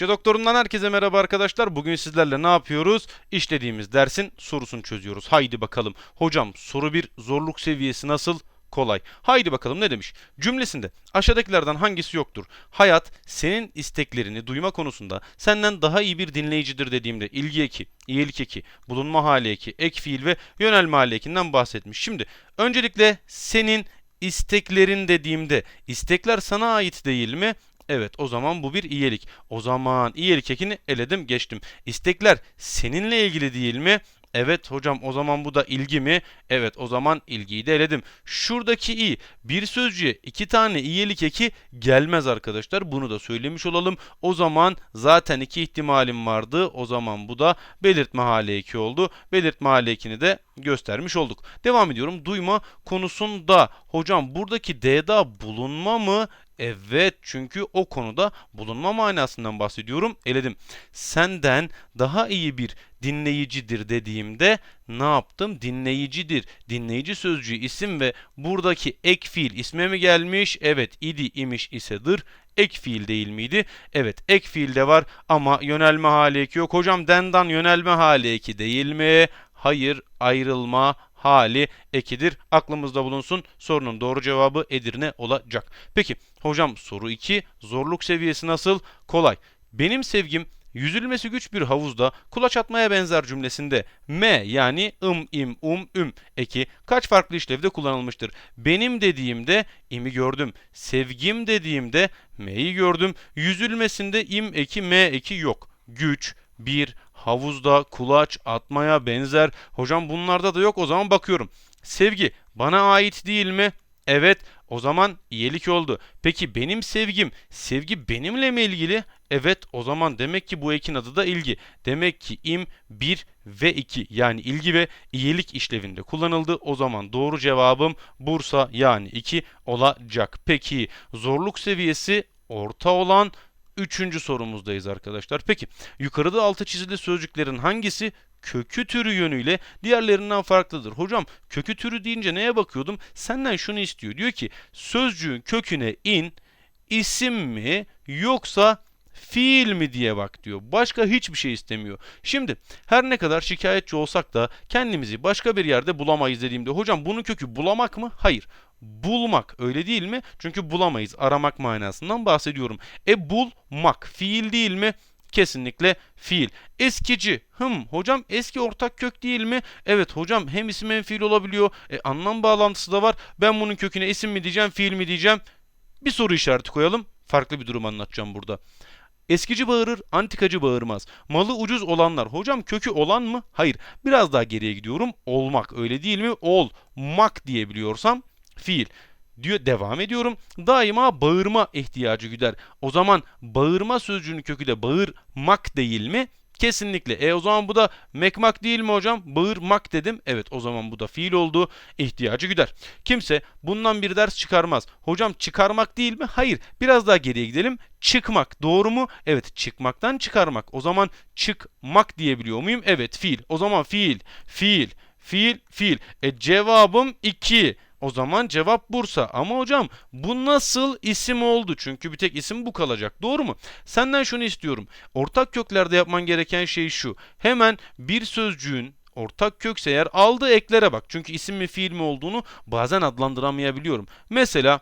Türkçe doktorundan herkese merhaba arkadaşlar. Bugün sizlerle ne yapıyoruz? İşlediğimiz dersin sorusunu çözüyoruz. Haydi bakalım. Hocam soru 1 zorluk seviyesi nasıl? Kolay. Haydi bakalım ne demiş? Cümlesinde aşağıdakilerden hangisi yoktur? Hayat senin isteklerini duyma konusunda senden daha iyi bir dinleyicidir dediğimde ilgi eki, iyilik eki, bulunma hali eki, ek fiil ve yönelme hali ekinden bahsetmiş. Şimdi öncelikle senin isteklerin dediğimde istekler sana ait değil mi? Evet o zaman bu bir iyilik. O zaman iyilik ekini eledim geçtim. İstekler seninle ilgili değil mi? Evet hocam o zaman bu da ilgi mi? Evet o zaman ilgiyi de eledim. Şuradaki i bir sözcüğe iki tane iyilik eki gelmez arkadaşlar. Bunu da söylemiş olalım. O zaman zaten iki ihtimalim vardı. O zaman bu da belirtme hali eki oldu. Belirtme hali ekini de göstermiş olduk. Devam ediyorum. Duyma konusunda hocam buradaki D'da bulunma mı? Evet çünkü o konuda bulunma manasından bahsediyorum. Eledim. Senden daha iyi bir dinleyicidir dediğimde ne yaptım? Dinleyicidir. Dinleyici sözcüğü isim ve buradaki ek fiil isme mi gelmiş? Evet idi imiş isedir. Ek fiil değil miydi? Evet ek fiil de var ama yönelme hali eki yok. Hocam dendan yönelme hali eki değil mi? Hayır ayrılma hali ekidir. Aklımızda bulunsun. Sorunun doğru cevabı Edirne olacak. Peki hocam soru 2 zorluk seviyesi nasıl? Kolay. Benim sevgim yüzülmesi güç bir havuzda kulaç atmaya benzer cümlesinde m yani ım im um üm eki kaç farklı işlevde kullanılmıştır? Benim dediğimde imi gördüm. Sevgim dediğimde m'yi gördüm. Yüzülmesinde im eki m eki yok. Güç, bir, havuzda, kulaç, atmaya benzer. Hocam bunlarda da yok o zaman bakıyorum. Sevgi bana ait değil mi? Evet o zaman iyilik oldu. Peki benim sevgim, sevgi benimle mi ilgili? Evet o zaman demek ki bu ekin adı da ilgi. Demek ki im 1 ve 2 yani ilgi ve iyilik işlevinde kullanıldı. O zaman doğru cevabım Bursa yani 2 olacak. Peki zorluk seviyesi orta olan Üçüncü sorumuzdayız arkadaşlar. Peki yukarıda altı çizili sözcüklerin hangisi kökü türü yönüyle diğerlerinden farklıdır? Hocam kökü türü deyince neye bakıyordum? Senden şunu istiyor. Diyor ki sözcüğün köküne in isim mi yoksa fiil mi diye bak diyor. Başka hiçbir şey istemiyor. Şimdi her ne kadar şikayetçi olsak da kendimizi başka bir yerde bulamayız dediğimde hocam bunun kökü bulamak mı? Hayır. Bulmak öyle değil mi? Çünkü bulamayız. Aramak manasından bahsediyorum. E bulmak fiil değil mi? Kesinlikle fiil. Eskici. Hım hocam eski ortak kök değil mi? Evet hocam hem isim hem fiil olabiliyor. E, anlam bağlantısı da var. Ben bunun köküne isim mi diyeceğim fiil mi diyeceğim? Bir soru işareti koyalım. Farklı bir durum anlatacağım burada. Eskici bağırır, antikacı bağırmaz. Malı ucuz olanlar. Hocam kökü olan mı? Hayır. Biraz daha geriye gidiyorum. Olmak öyle değil mi? Ol, mak diyebiliyorsam fiil diyor devam ediyorum. Daima bağırma ihtiyacı güder. O zaman bağırma sözcüğünün kökü de bağırmak değil mi? Kesinlikle. E o zaman bu da mekmak değil mi hocam? Bağırmak dedim. Evet o zaman bu da fiil oldu. İhtiyacı güder. Kimse bundan bir ders çıkarmaz. Hocam çıkarmak değil mi? Hayır. Biraz daha geriye gidelim. Çıkmak doğru mu? Evet çıkmaktan çıkarmak. O zaman çıkmak diyebiliyor muyum? Evet fiil. O zaman fiil, fiil, fiil, fiil. E cevabım 2. O zaman cevap Bursa. Ama hocam bu nasıl isim oldu? Çünkü bir tek isim bu kalacak. Doğru mu? Senden şunu istiyorum. Ortak köklerde yapman gereken şey şu. Hemen bir sözcüğün ortak kökse eğer aldığı eklere bak. Çünkü isim mi fiil mi olduğunu bazen adlandıramayabiliyorum. Mesela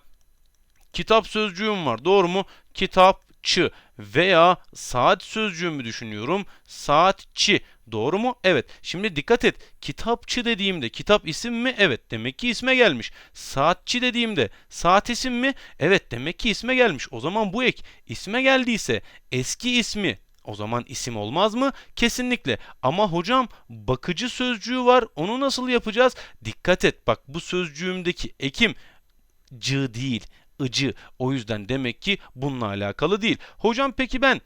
kitap sözcüğüm var. Doğru mu? Kitapçı veya saat sözcüğümü düşünüyorum. Saatçi. Doğru mu? Evet. Şimdi dikkat et. Kitapçı dediğimde kitap isim mi? Evet. Demek ki isme gelmiş. Saatçi dediğimde saat isim mi? Evet. Demek ki isme gelmiş. O zaman bu ek isme geldiyse eski ismi o zaman isim olmaz mı? Kesinlikle. Ama hocam bakıcı sözcüğü var. Onu nasıl yapacağız? Dikkat et. Bak bu sözcüğümdeki ekim cı değil ıcı. O yüzden demek ki bununla alakalı değil. Hocam peki ben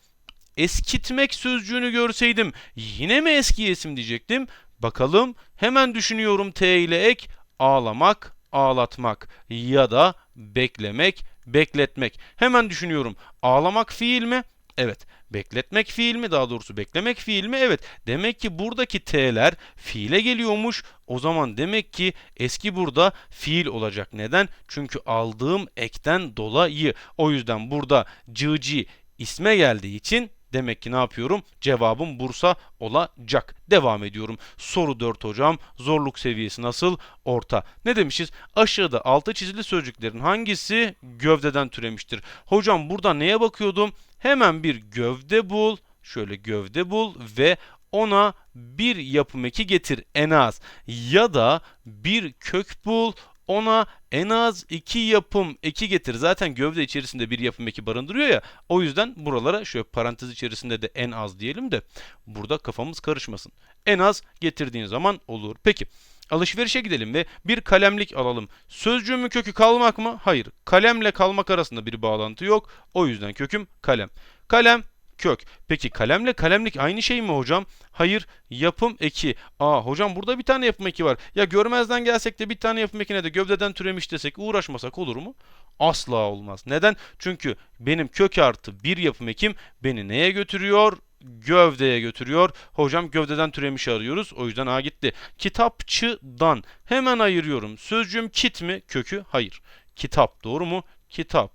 eskitmek sözcüğünü görseydim yine mi eski isim diyecektim? Bakalım hemen düşünüyorum T ile ek ağlamak, ağlatmak ya da beklemek, bekletmek. Hemen düşünüyorum. Ağlamak fiil mi? Evet. Bekletmek fiil mi? Daha doğrusu beklemek fiil mi? Evet. Demek ki buradaki t'ler fiile geliyormuş. O zaman demek ki eski burada fiil olacak. Neden? Çünkü aldığım ekten dolayı. O yüzden burada cıcı isme geldiği için Demek ki ne yapıyorum? Cevabım Bursa olacak. Devam ediyorum. Soru 4 hocam. Zorluk seviyesi nasıl? Orta. Ne demişiz? Aşağıda altı çizili sözcüklerin hangisi gövdeden türemiştir? Hocam burada neye bakıyordum? Hemen bir gövde bul. Şöyle gövde bul ve ona bir yapım eki getir en az. Ya da bir kök bul ona en az iki yapım eki getir. Zaten gövde içerisinde bir yapım eki barındırıyor ya. O yüzden buralara şöyle parantez içerisinde de en az diyelim de burada kafamız karışmasın. En az getirdiğin zaman olur. Peki alışverişe gidelim ve bir kalemlik alalım. Sözcüğümün kökü kalmak mı? Hayır. Kalemle kalmak arasında bir bağlantı yok. O yüzden köküm kalem. Kalem kök. Peki kalemle kalemlik aynı şey mi hocam? Hayır. Yapım eki. Aa hocam burada bir tane yapım eki var. Ya görmezden gelsek de bir tane yapım ekine de gövdeden türemiş desek uğraşmasak olur mu? Asla olmaz. Neden? Çünkü benim kök artı bir yapım ekim beni neye götürüyor? Gövdeye götürüyor. Hocam gövdeden türemiş arıyoruz. O yüzden A gitti. Kitapçıdan hemen ayırıyorum. Sözcüğüm kit mi? Kökü? Hayır. Kitap doğru mu? Kitap.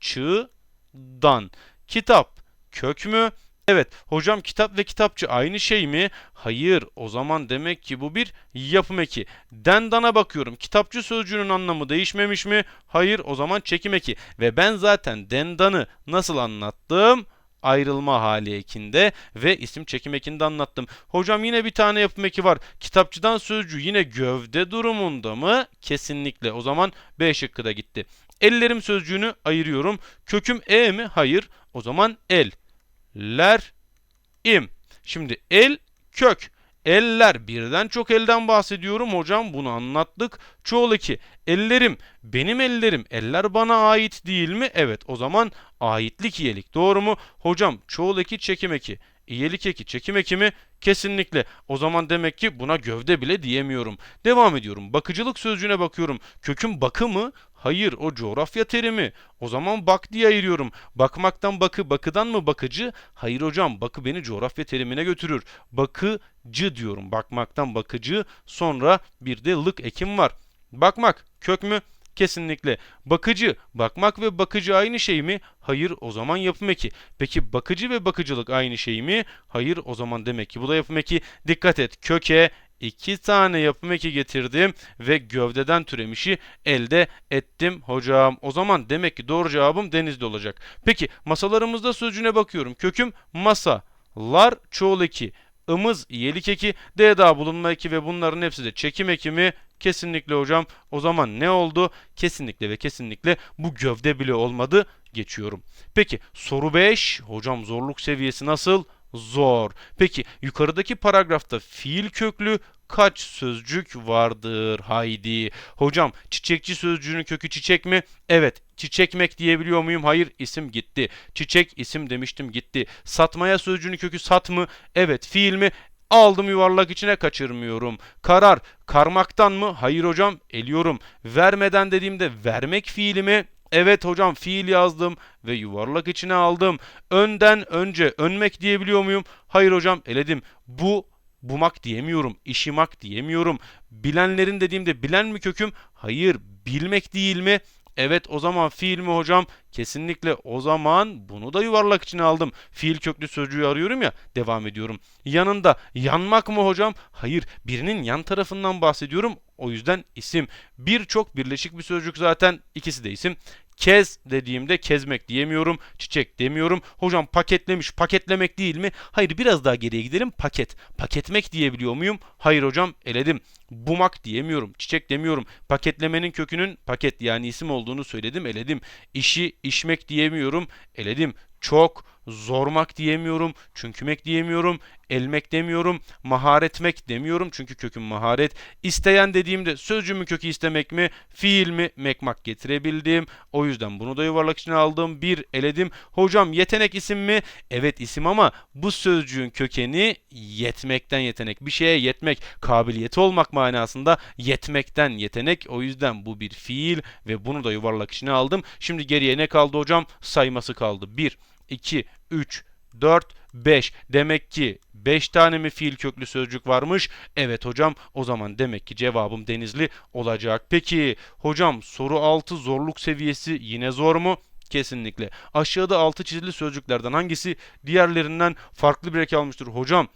Çıdan. Kitap kök mü? Evet, hocam kitap ve kitapçı aynı şey mi? Hayır, o zaman demek ki bu bir yapım eki. Dendana bakıyorum. Kitapçı sözcüğünün anlamı değişmemiş mi? Hayır, o zaman çekim eki. Ve ben zaten dendanı nasıl anlattım? ayrılma hali ekinde ve isim çekim ekinde anlattım. Hocam yine bir tane yapım eki var. Kitapçıdan sözcüğü yine gövde durumunda mı? Kesinlikle. O zaman B şıkkı da gitti. Ellerim sözcüğünü ayırıyorum. Köküm E mi? Hayır. O zaman el ler im. Şimdi el kök. Eller birden çok elden bahsediyorum hocam bunu anlattık. Çoğul eki ellerim benim ellerim eller bana ait değil mi? Evet o zaman aitlik iyelik doğru mu? Hocam çoğul eki çekim eki iyelik eki çekim eki mi? Kesinlikle. O zaman demek ki buna gövde bile diyemiyorum. Devam ediyorum. Bakıcılık sözcüğüne bakıyorum. Kökün bakı mı? Hayır o coğrafya terimi. O zaman bak diye ayırıyorum. Bakmaktan bakı, bakıdan mı bakıcı? Hayır hocam bakı beni coğrafya terimine götürür. Bakıcı diyorum. Bakmaktan bakıcı. Sonra bir de lık ekim var. Bakmak kök mü? Kesinlikle. Bakıcı, bakmak ve bakıcı aynı şey mi? Hayır, o zaman yapım eki. Peki bakıcı ve bakıcılık aynı şey mi? Hayır, o zaman demek ki bu da yapım eki. Dikkat et, köke iki tane yapım eki getirdim ve gövdeden türemişi elde ettim hocam. O zaman demek ki doğru cevabım denizde olacak. Peki masalarımızda sözcüğüne bakıyorum. Köküm masa, lar çoğul eki, ımız iyelik eki, d daha bulunma eki ve bunların hepsi de çekim eki mi? Kesinlikle hocam. O zaman ne oldu? Kesinlikle ve kesinlikle bu gövde bile olmadı. Geçiyorum. Peki soru 5. Hocam zorluk seviyesi nasıl? Zor. Peki yukarıdaki paragrafta fiil köklü kaç sözcük vardır? Haydi. Hocam çiçekçi sözcüğünün kökü çiçek mi? Evet. Çiçekmek diyebiliyor muyum? Hayır. isim gitti. Çiçek isim demiştim gitti. Satmaya sözcüğünün kökü sat mı? Evet. Fiil mi? Aldım yuvarlak içine kaçırmıyorum. Karar karmaktan mı? Hayır hocam eliyorum. Vermeden dediğimde vermek fiilimi Evet hocam fiil yazdım ve yuvarlak içine aldım. Önden önce önmek diyebiliyor muyum? Hayır hocam eledim. Bu bumak diyemiyorum. İşimak diyemiyorum. Bilenlerin dediğimde bilen mi köküm? Hayır bilmek değil mi? Evet o zaman fiil mi hocam? Kesinlikle o zaman bunu da yuvarlak içine aldım. Fiil köklü sözcüğü arıyorum ya devam ediyorum. Yanında yanmak mı hocam? Hayır birinin yan tarafından bahsediyorum. O yüzden isim. Birçok birleşik bir sözcük zaten ikisi de isim. Kez dediğimde kezmek diyemiyorum. Çiçek demiyorum. Hocam paketlemiş paketlemek değil mi? Hayır biraz daha geriye gidelim. Paket. Paketmek diyebiliyor muyum? Hayır hocam eledim. Bumak diyemiyorum. Çiçek demiyorum. Paketlemenin kökünün paket yani isim olduğunu söyledim eledim. İşi işmek diyemiyorum. Eledim. Çok zormak diyemiyorum, çünkümek diyemiyorum, elmek demiyorum, maharetmek demiyorum çünkü köküm maharet. İsteyen dediğimde sözcüğümün kökü istemek mi, fiil mi, mekmak getirebildim. O yüzden bunu da yuvarlak içine aldım. Bir eledim. Hocam yetenek isim mi? Evet isim ama bu sözcüğün kökeni yetmekten yetenek. Bir şeye yetmek, kabiliyeti olmak manasında yetmekten yetenek. O yüzden bu bir fiil ve bunu da yuvarlak içine aldım. Şimdi geriye ne kaldı hocam? Sayması kaldı. 1, 2, 3, 4, 5. Demek ki 5 tane mi fiil köklü sözcük varmış? Evet hocam o zaman demek ki cevabım denizli olacak. Peki hocam soru 6 zorluk seviyesi yine zor mu? Kesinlikle. Aşağıda altı çizili sözcüklerden hangisi diğerlerinden farklı bir eki almıştır? Hocam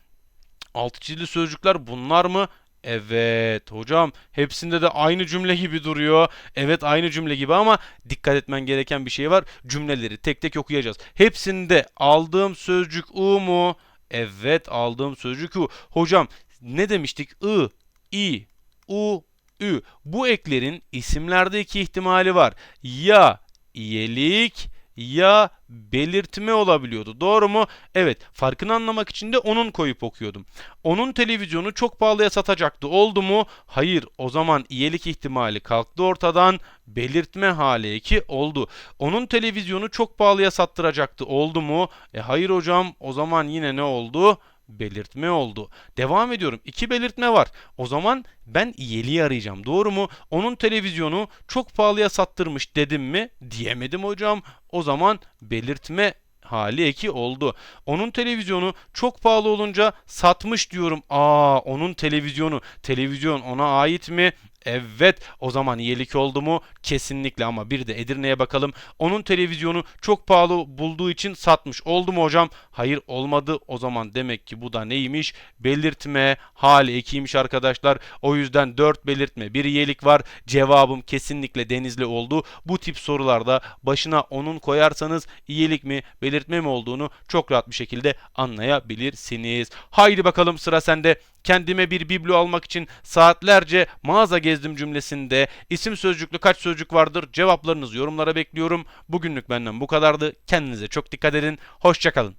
altı çizili sözcükler bunlar mı? Evet hocam hepsinde de aynı cümle gibi duruyor. Evet aynı cümle gibi ama dikkat etmen gereken bir şey var. Cümleleri tek tek okuyacağız. Hepsinde aldığım sözcük u mu? Evet aldığım sözcük u. Hocam ne demiştik? I, i, u, ü. Bu eklerin isimlerde iki ihtimali var. Ya iyelik ya belirtme olabiliyordu. Doğru mu? Evet. Farkını anlamak için de onun koyup okuyordum. Onun televizyonu çok pahalıya satacaktı. Oldu mu? Hayır. O zaman iyelik ihtimali kalktı ortadan. Belirtme hali eki oldu. Onun televizyonu çok pahalıya sattıracaktı. Oldu mu? E hayır hocam. O zaman yine ne oldu? Belirtme oldu. Devam ediyorum. İki belirtme var. O zaman ben iyiliği arayacağım. Doğru mu? Onun televizyonu çok pahalıya sattırmış dedim mi? Diyemedim hocam. O zaman belirtme hali eki oldu. Onun televizyonu çok pahalı olunca satmış diyorum. Aa onun televizyonu. Televizyon ona ait mi? Evet o zaman iyilik oldu mu? Kesinlikle ama bir de Edirne'ye bakalım. Onun televizyonu çok pahalı bulduğu için satmış. Oldu mu hocam? Hayır olmadı. O zaman demek ki bu da neymiş? Belirtme hali ekiymiş arkadaşlar. O yüzden 4 belirtme bir iyilik var. Cevabım kesinlikle Denizli oldu. Bu tip sorularda başına onun koyarsanız iyilik mi belirtme mi olduğunu çok rahat bir şekilde anlayabilirsiniz. Haydi bakalım sıra sende. Kendime bir biblo almak için saatlerce mağaza gezdim cümlesinde isim sözcüklü kaç sözcük vardır? Cevaplarınızı yorumlara bekliyorum. Bugünlük benden bu kadardı. Kendinize çok dikkat edin. Hoşçakalın.